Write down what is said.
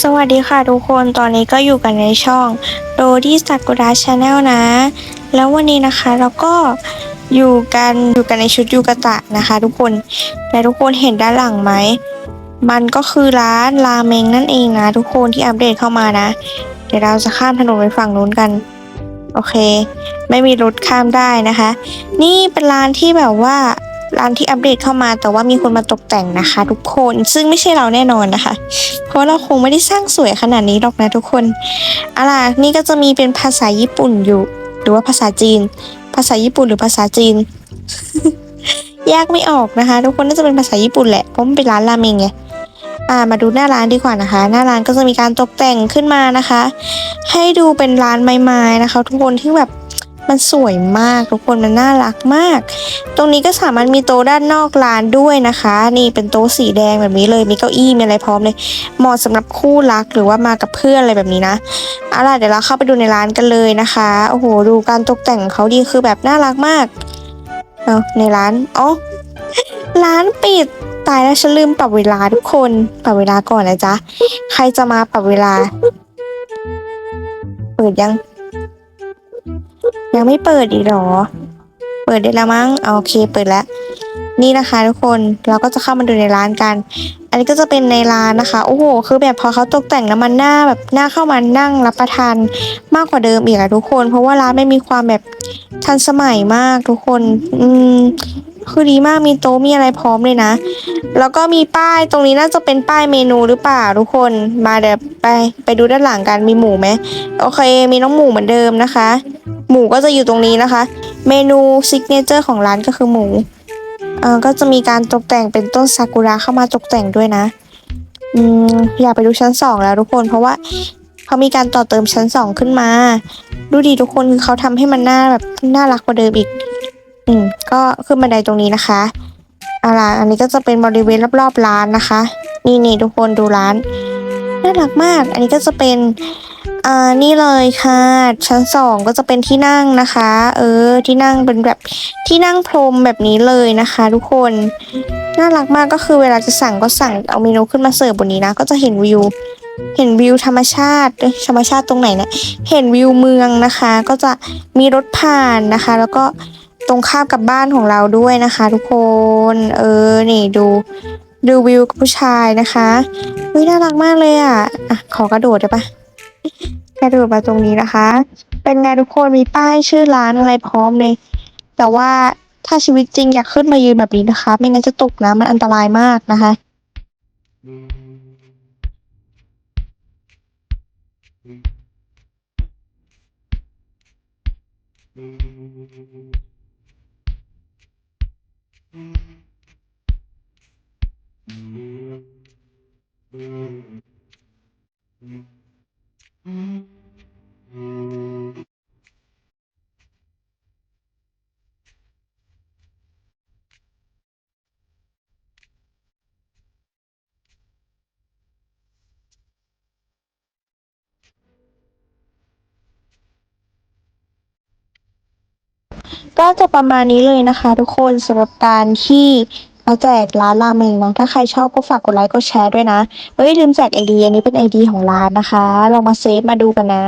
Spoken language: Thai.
สวัสดีค่ะทุกคนตอนนี้ก็อยู่กันในช่องโดดี้ซากุระชาแนลนะ แล้ววันนี้นะคะเราก็อยู่กันอยู่กันในชุดยูกะตะนะคะ ทุกคนและทุกคนเห็นด้านหลังไหม มันก็คือร้านราเมงนั่นเองนะทุกคนที่อัปเดตเข้ามานะ เดี๋ยวเราจะข้ามถนนไปฝั่งนู้นกัน โอเค ไม่มีรถข้ามได้นะคะ นี่เป็นร้านที่แบบว่า ร้านที่อัปเดตเข้ามา แต่ว่ามีคนมาตกแต่งนะคะ ทุกคนซึ่งไม่ใช่เราแน่นอนนะคะ เพราะเราคงไม่ได้สร้างสวยขนาดนี้หรอกนะทุกคนอาล่ะนี่ก็จะมีเป็นภาษาญี่ปุ่นอยู่ หรือว่าภาษาจีน ภาษาญี่ปุ่นหรือภาษาจีนแยกไม่ออกนะคะ ทุกคนน่าจะเป็นภาษาญี่ปุ่นแหละเพราะมันเป็นร้านราเมงไงอ่ามาดูหน้าร้านดีกว่านะคะ หน้าร้านก็จะมีการตกแต่งขึ้นมานะคะ ให้ดูเป็นร้านไม้ๆนะคะ ทุกคนที่แบบ มันสวยมากทุกคนมันน่ารักมาก ตรงนี้ก็สามารถมีโต๊ะด้านนอกร้านด้วยนะคะ นี่เป็นโต๊ะสีแดงแบบนี้เลยมีเก้าอี้มีอะไรพร้อมเลยเหมาะสำหรับคู่รักหรือว่ามากับเพื่อนอะไรแบบนี้นะเอาล่ะเดี๋ยวเราเข้าไปดูในร้านกันเลยนะคะโอ้โหดูการตกแต่งของเขาดีคือแบบน่ารักมากเอาในร้านอ๋อร้านปิดตายแล้วฉันลืมปรับเวลาทุกคนปรับเวลาก่อนนะจ๊ะใครจะมาปรับเวลา เปิดยัง ยังไม่เปิดอีกหรอ เปิดได้แล้วมั้งโอเค เปิดแล้ว นี่นะคะทุกคน เราก็จะเข้ามาดูในร้านกัน อันนี้ก็จะเป็นในร้านนะคะ โอ้โห คือแบบพอเขาตกแต่งแล้วมันหน่าแบบหน่าเข้ามานั่งรับประทานมากกว่าเดิมอีกอะทุกคน เพราะว่าร้านไม่มีความแบบทันสมัยมากทุกคน อืมคือดีมากมีโต๊ะมีอะไรพร้อมเลยนะ แล้วก็มีป้ายตรงนี้น่าจะเป็นป้ายเมนูหรือเปล่าทุกคนมาเดี๋ยวไปไปดูด้านหลังกันมีหมูไหมโอเค มีน้องหมูเหมือนเดิมนะคะ หมูก็จะอยู่ตรงนี้นะคะ เมนูซิกเนเจอร์ของร้านก็คือหมูเออก็จะมีการตกแต่งเป็นต้นซากุระเข้ามาตกแต่งด้วยนะอืมอยากไปดูชั้นสองแล้วทุกคน เพราะว่าเขามีการต่อเติมชั้นสองขึ้นมา ดูดีทุกคนคือเขาทำให้มันน่าแบบน่ารักกว่าเดิมอีก อืมก็ขึ้นบันไดตรงนี้นะคะอาล่ะอันนี้ก็จะเป็นบริเวณรอบๆร้านนะคะ นี่นี่ทุกคนดูร้านน่ารักมาก อันนี้ก็จะเป็น อ่านี่เลยค่ะ ชั้นสองก็จะเป็นที่นั่งนะคะ เออ ที่นั่งเป็นแบบที่นั่งพรมแบบนี้เลยนะคะ ทุกคนน่ารักมากก็คือเวลาจะสั่งก็สั่งเอาเมนูขึ้นมาเสิร์ฟบนนี้นะ ก็จะเห็นวิว เห็นวิวธรรมชาติธรรมชาติตรงไหนเนี่ยเห็นวิวเมืองนะคะ ก็จะมีรถผ่านนะคะ แล้วก็ตรงข้ามกับบ้านของเราด้วยนะคะ ทุกคน เออ นี่ดูดูวิวผู้ชายนะคะเฮ้ยน่ารักมากเลยอะอะขอกระโดดได้ปะ กระโดดมาตรงนี้นะคะ เป็นไงทุกคนมีป้ายชื่อร้านอะไรพร้อมเลย แต่ว่าถ้าชีวิตจริงอยากขึ้นมายืนแบบนี้นะคะ ไม่งั้นจะตกนะมันอันตรายมากนะคะ ก็จะประมาณนี้เลยนะคะ ทุกคนสำหรับการที่เราแจกร้านราเมงเนาะถ้าใครชอบก็ฝากกดไลค์กดแชร์ด้วยนะเฮ้ยลืมแจกไอเดียนี้เป็นไอเดียของร้านนะคะลองมาเซฟมาดูกันนะ